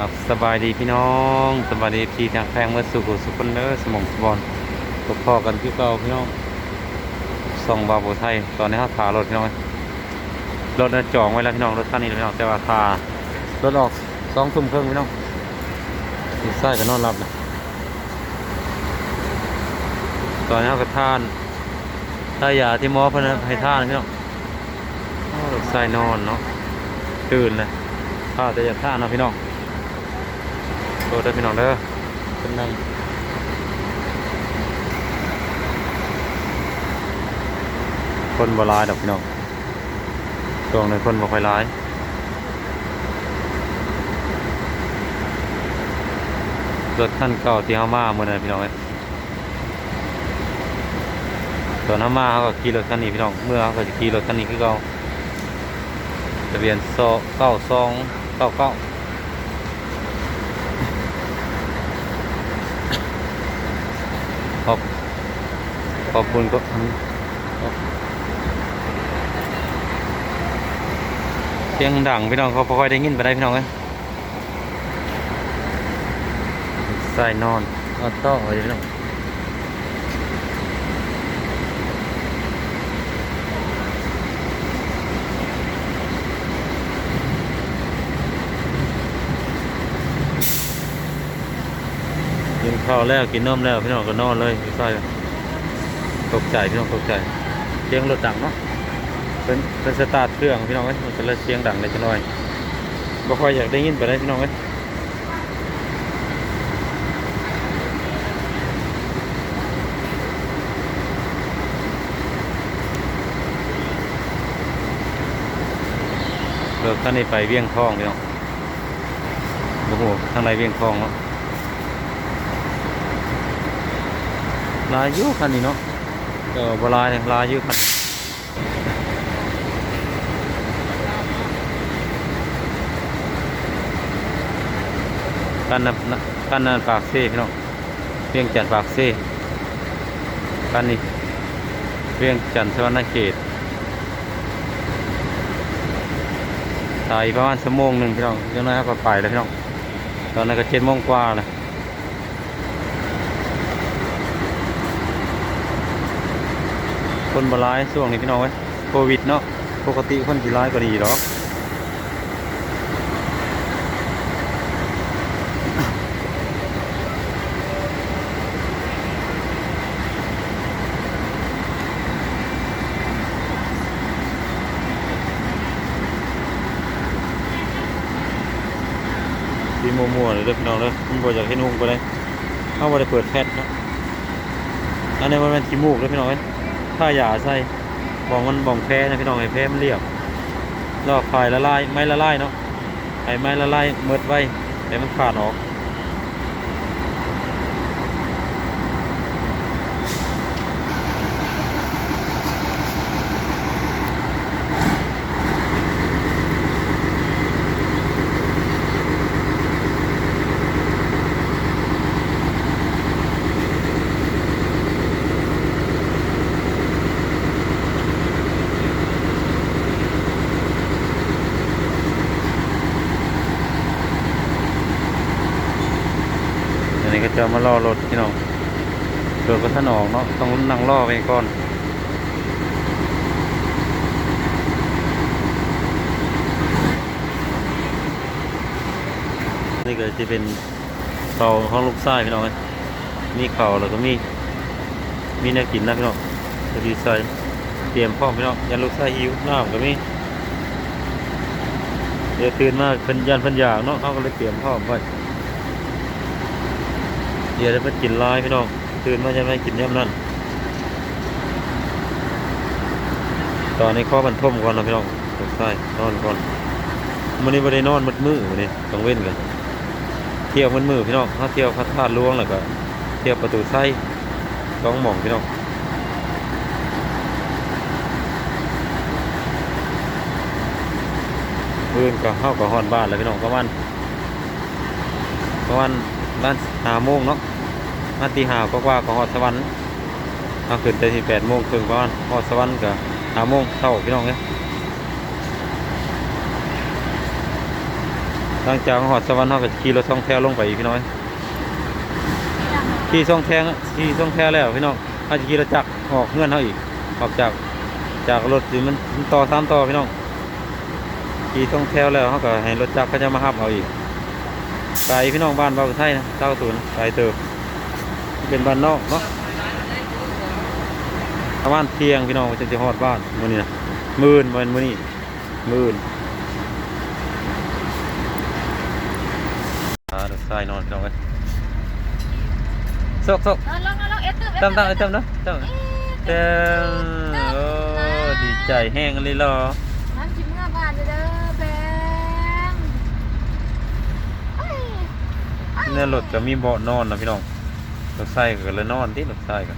ครับสบายดีพี่น้องสบายดีที่ทางแพงเมื่อสุขสุขคนเด้อสมองสบอนตกพ่อกันพี่เก่าพี่น้องส่องบาโบไทยตอนนี้เขาถารถพี่น้องรถน่ะจองไว้แล้วพี่น้องรถคันนี้พี่น้องแต่ว่าทารถออกสองทุ่มครึ่งพี่น้องอีไส้ก็นอนหลับนะตอนนี้เขาก็ท่านท่ายาที่หมอพนะให้ท่านพี่น้องรถไส้นอนเนาะตื่นเลยข้าจะอยากท่านะพี่น้อง โดดเด้อพี่น้องเด้อเป็นนั่งคนบ่ร้ายดอกพี่น้องช่วงในคนบ่ค่อยร้ายรถท่านเก่าที่เฮามาเมื่อนั้นพี่น้องเอ้ยตอนเฮามาเขาก็ขี่รถคันนี้พี่น้อง เมื่อเขาก็จะขี่รถคันนี้คือเก่าทะเบียนโซเก้าสองเก้าเก้าขอบ ขอบคุณก็เสียงดังพี่น้องเขาพอค่อยได้ยินไปได้พี่น้องเอ้ยใส่นอนเอาต่อเลยพี่น้องกินข้าวแล้วกินนมแล้วพี่น้องก็นอนเลยพี่ ตกใจพี่น้องตกใจเสียงรถดังเนาะเป็นเป็นสตาร์ทเครื่องพี่น้องเอ้ยมันก็เลยเสียงดังเลยจังหน่อยบ่ค่อยอยากได้ยินไปได้พี่น้องเอ้ยเลิกท่านนี้ไปเวียงทองพี่น้องโอ้โหทางไรเวียงทองเนาะลายอยุคันนี้เนาะ เออบลายลายอยุคันกันนะนะกันนันปากเซ่พี่น้องเวียงจันปากเซ่กันนี้เวียงจันสวรรณเขตตายประมาณชั่วโมงหนึ่งพี่น้องยังน้อยก็ไปแล้วพี่น้องตอนนั้นก็เจ็ดโมงกว่าเลย คนบร้ายช่วงนี้พี่น้องเว้ยโควิดเนาะปกติคนกี่ร้ายก็ดีหรอกดีมัวๆเลยเด้อพี่น้องเด้อมันบ่อยากให้นุ่งไปเลยเอาบ่ได้เปิดแพทเนาะอันนี้มันเป็นขี้มูกเด้อพี่น้องเว้ย ถ้าอย่าใส่บองมันบองแพ้นะพี่น้องไอ้แพ้มันเรียบลอกไฟละลายไม้ละลายเนาะไอ้ไม้ละลายเมิดไว้ไอ้มันขาดออก จะมารอรถพี่น้องรถก็ท่านออกเนาะต้องนั่งรอไปก่อนนี่ก็จะเป็นเขาห้องลูกไส้พี่น้องมีเข่าแล้วก็มี มีแนวกินนะพี่น้องจะดีใส่เตรียมพร้อมพี่น้องยันลูกไส้หิวน้ำก็มีเดี๋ยวตื่นมาเป็นยันเพันอยากเนาะเขาก็เลยเตรียมพร้อมไว้ เดี๋ยวจะไปกินลายพี่น้องตื่นมาจะไม่กินย่ำนั่นตอนนี้ข้อบันทมก่อนนะพี่น้องตกใต้นอนก่อนมันนี้ไม่ได้นอนมัดมือวันนี้ต้องเว้นกัน เที่ยวมันมือพี่น้องถ้าเที่ยวพระธาตุหลวงแล้วก็เที่ยวประตูไส้ต้องมองพี่น้องอื่นก็เข้ากับฮอนบ้านแล้วพี่น้องประมาณประมาณ บ้านหาโมงเนาะมาตีหาก็ว่าก็ฮอดสวรรค์เอาขึ้นแต่ที่แปดโมงครึ่งก่อนฮอดสวรรค์ก็หาโมงเช้าพี่น้องเนี่ยหลังจากหอดสวรรค์เราก็ขี่รถสองแถวลงไปอีกพี่น้อยขี่สองแถวขี่สองแถวแล้วพี่น้องอาจจะขี่รถจักรออกเงื่อนเขาอีกออกจากจากรถที่มันมันต่อสามต่อพี่น้องขี่สองแถวแล้วเขาก็ให้รถจักรเขาจะมาหับเอาอีก ไกลพี่น้องบ้านบ้านไทยนะเจ้าศูนย์ไกลเติบเป็นบ้านนอกเนาะประมาณเที่ยงพี่น้องจะจะฮอดบ้านมื้อนี้นะมื่นวันมื้อนี้มื่นอ่าดูทรายนอนพี่น้องเอ้ยซกซกนอนลงนอนลงเอ็ดตึ๊บตั้มตั้มเต็มเนาะเต็มเต็มโอ้ดีใจแห้งเลยเหรอ น้ำจิ้มเมื่อผ่านเด้อแบงเอ้ย อ้ยเนี่ยรถก็มีเบาะนอนนะพี่น้องรถไส้ก็เลยนอนที่รถไส้ก็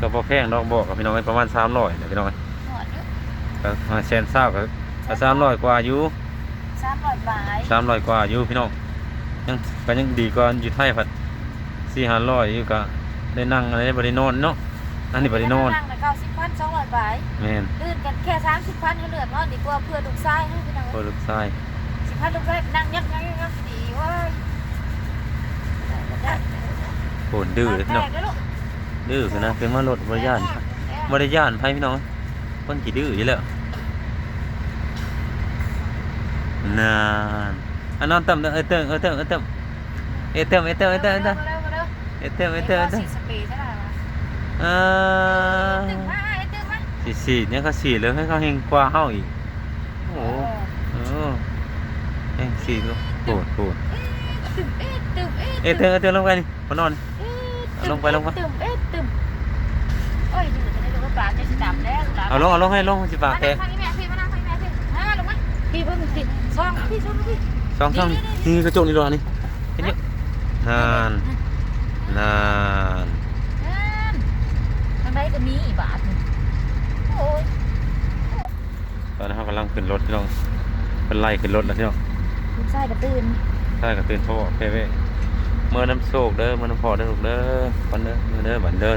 ก็พอแพงดอกเบอกกับพี่น้องเอ้ยประมาณสามร้อยเนี่ยพี่น้องเอ้ยหอดอยู่ก็มาแสนเศร้าก็สามร้อยกว่าอยู่สามร้อยบาทสามร้อยกว่าอยู่พี่น้องยังก็ยังดีกว่าอยู่ไทยพัดสี่ห้าร้อยอยู่ก็ได้นั่งอะไรได้บริโนอนเนาะอันนี้บริโนอนนั่งเก้าสิบพันสองร้อยบาทแมนลื่นกันแค่สามสิบพันให้เหลือนอนดีกว่าเพื่อลูกชายให้พี่น้องโคตรไส้ สิบพันลูกชายนั่งยักยักยักยักดีเว้ยโหนดื้อเลยพี่น้องแตกแล้วลูกดื้อคือนะเป็นมารถบริยานบริยานไพ่พี่น้องคนกี่ดื้ออยู่แล้วนานอันนอนเติมเด้อเออเติมเออเติมเออเติมเออเติมเออเติมเออเติมเออเติมมาเร็วมาเร็วเออเติมเออเติมเออเติมสีสเปรย์เท่าไหร่วะอ่าตึงมาไอ้ตึงมาสีสีเนี่ยเขาสีเลยให้เขาเฮงกว่าเฮาอีกโอ้โหเออ เฮงสีก็โหดโหดตึมเอ๊ะตึมเอ๊ะเออเติมเออเติมลงไปนี่มานอนเอาลงไปลงไปตึมเอ๊ะตึมโอ้ยดูจะได้ดูว่าปลาจะสิดำแล้วเอาลงเอาลงให้ลงสิปากแตกมานั่งทางนี้แม่พี่มานั่งทางนี้แม่พี่มาลงมาพี่เพิ่งติดซองพี่ซองพี่สองสองนี่กระจกนี่รอนี่เห็นเนี้ยนานนานนั่นทางใดก็มีบาทหนึ่งโอ้ยตอนนี้เขากำลังขึ้นรถพี่น้องเป็นไล่ขึ้นรถแล้วพี่น้อง ลูกชายก็ตื่นใช่ก็ตื่นโทรบอกเพ่เว้ยเมื่อน้ำโศกเด้อเมื่อน้ำพอเด้อลูกเด้อปันเด้อเมื่อเด้อบันเด้อ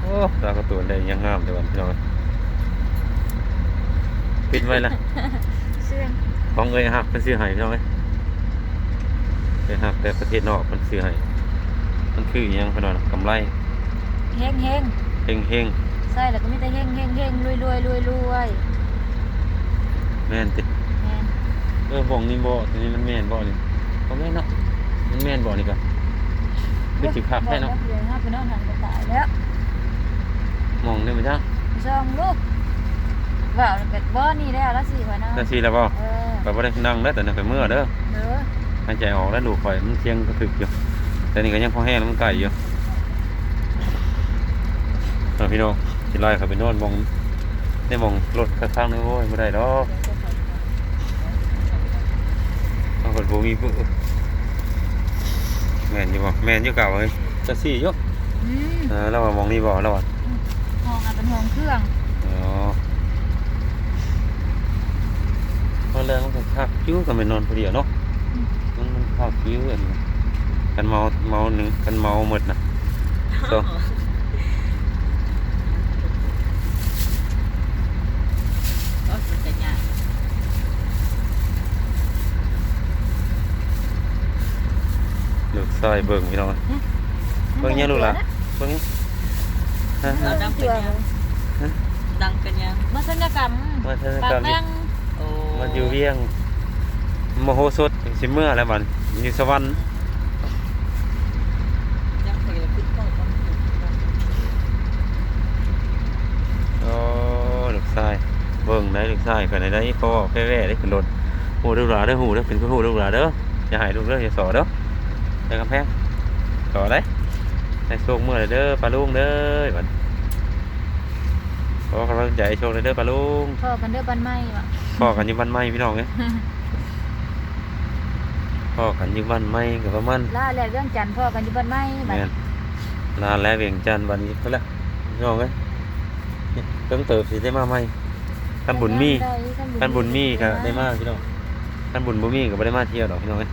โอ้ตาก็ตัวได้ยังงามแต่วันพี่น้องปิดไว้ละเสื่องของเอ้ยหักเป็นซื้อให้พี่น้องเอ้ยเอ้ยหักแต่ประเทศนอกมันซื้อให้มันคืออหยังพี่น้องกำไรเฮงเฮงเฮงเฮงใช่แล้วก็มีแต่เฮงเฮงเฮงรวยรวยรวยรวย แม่นติแม่น เออบ่องนี่บ่ตัวนี้มันแม่นบ่นี่บ่แม่นเนาะมันแม่นบ่นี่ก็คือสิคักแท้เนาะเดี๋ยวห้าไปนอนหันก็ตายแล้วมองได้มั้ยจ๊ะซองลูกว่าเป็ดบ่นี่แล้วละสิวะนะจังซี่แล้วบ่เออก็บ่ได้นั่งเด้อแต่นั่นไปเมื่อเด้อเด้อหายใจออกแล้วดูข่อยมันเสียงกระถึกอยู่แต่นี่ก็ยังพอแห้งแล้วมันไก่อยู่เอาพี่น้องสิไล่เขาไปนอนมองได้มองรถข้างๆนึงโอ้ยบ่ได้ดอก เอาคนบ่มีปุ๊แม่นอยู่บ่แม่นอยู่เก่าเฮ้ยจะสี่อยู่อืมเออแล้วว่ามองนี่บ่แล้วว่าห้องอันเป็นห้องเครื่องอ๋อพอแล้วมันก็คักจิ้วก็ไม่นอนผู้เดียวเนาะมันมันคักจิ้วอันนี้กันเมาเมาหนึ่งกันเมาหมดนะสอง ก็สุดแต่ยาก ลูกชายเบิ่งพี่น้องเบิ่งเนี่ยลูกหล่ะเบิ่งเนี่ยฮะเอฮะอน้ำเกลือดังกันยังมาสัญญกรรมมาเทศปากกาลแมนี่งโอ้มันอยู่เวียงโมโหสดสิเมื่อแล้วบัดอยู่สวรรค์ยังเคยขึ้นเข้าคนอื่นโอ้ลูกชายเบิ่งได้ลูกชายกันได้พ่อแว่ๆได้ขึ้นรถหูลูกหลานเด้อหูเด้อเป็นหูลูกหลานเด้ออย่าให้ลูกเด้ออย่าสอเด้อ ใส่กำแพงสอได้ใส่โชคเมื่อเด้อปลาลุงเด้อบัดขอกำลังใจโชคเลยเด้อปลาลุงพ่อกันเด้อบ้านไม้ว่ะพ่อกันอยู่บ้านไม้พี่น้องเอ้ยพ่อกันอยู่บ้านไม้กับประมาณล่าแลกเรื่องจันทร์พ่อกันอยู่บ้านไม้บัดแม่นลาแล้วเวียงจันทร์วันนี้เพิ่นละพี่น้องเอ้ยนี่เพิ่งเติบสิได้มาใหม่คันบุญมีคันบุญมีก็ได้มาพี่น้องคันบุญบ่มีก็บ่ได้มาเที่ยวดอกพี่น้องเอ้ย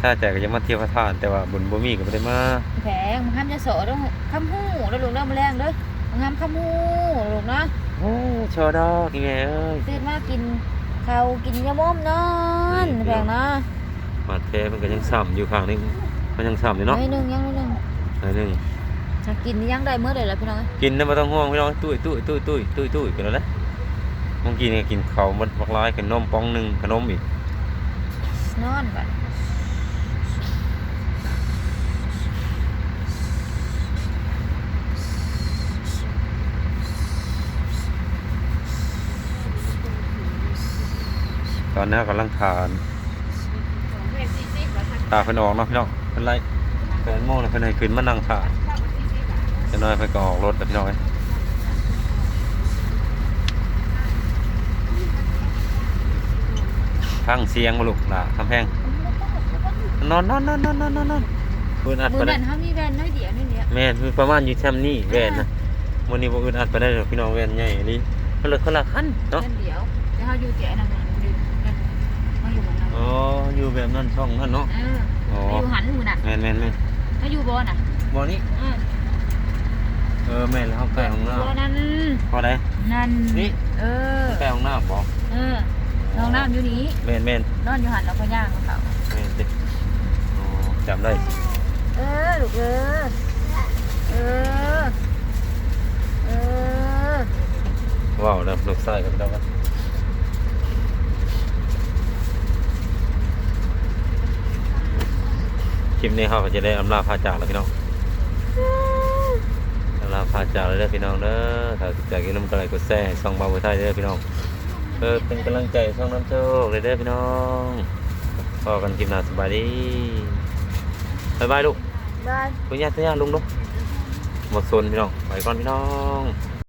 ถ้าแต่ก็ยังมาเที่ยวพระธาตุแต่ว่าบุญบ่มีก็บ่ได้มาแผงมันห้ามจะโสดต้องคำหู้แล้วลูกเริ่มแรงเด้อมันห้ามคำหู้ลูกเนาะโอ้โชว์ดอกอีแม่เอ้ยตื่นมากินข้าวกินยาม่อมนอนแพงเนาะบาดแผลมันก็ยังซ้ำอยู่ข้างนึงมันยังซ้ำอยู่เนาะไม่หนึ่งยังไม่หนึ่งหน่อยหนึงจะกินยังได้เมื่อไหร่ล่ะพี่น้องกินนะไม่ต้องห่วงพี่น้องตุ้ยตุ้ยตุ้ยตุ้ยตุ้ยตุ้ยกันแล้วนะเมื่อกี้นี่กินข้าวมันบักลายกินนมป้องหนึ่งขนมอีกนอนก่อน ตอนนี้กำลังทานตาเพิ่นออกเนาะพี่น้องเพิ่นไล่เพิ่นโมงแล้วเพิ่นให้ขึ้นมานั่งทานจะน้อยเพิ่นก็ออกรถแล้วพี่น้องเอ้ยพังเสียงมาลูกล่ะคำแพงนอนนอนนอนนอนนอนนอนนอนอื่นอัดมืไปอได้นั้นเขามีแบรนด์น้อยเดียวนี่เดียวแม่นคือประมาณอยู่แชมป์นี่แวนนะมื้อนี้บ่อื่นอัดไปได้หรอกพี่น้องแวนใหญ่อันนี้เพิ่นละคนละคันเนาะนั่นเดียวแล้วเขาอยู่แก่นั่นอยู่นั่นเขา อยู่บนนั้นอ๋ออยู่แบบนั้นช่องนั้นเนาะเอออ๋อเขาอยู่หันมือน่ะแม่นแม่นแม่นเขาอยู่บนน่ะบ่นี้เออเออแม่นแล้วเฮาใกล้ห้องน้ำบนนั้นพอได้นั่นนี่เออใกล้ห้องน้ำบ่เออน้องน้ำอยู่นี้แม่นแม่นนอนอยู่หันแล้วก็ย่างของเขาแม่นติอ๋อจำได้เออลูกเออเออเออว้าวนะลูกชายกับพี่น้องครับ คลิปนี้เฮาก็จะได้อำลาพาจากแล้วพี่น้องอำลาพาจากแล้วเด้อพี่น้องเด้อถ้าสนใจกินน้ำกระไรกดแซ่ส่องบาวไทยเด้อพี่น้องเออเป็นกำลังใจช่องน้ำโชคเลยเด้อพี่น้องพอกันคลิปหน้าสบายดีบายบายลูกบายคุณย่าคุณย่าลุงลูกหมดโซนพี่น้องไปก่อนพี่น้อง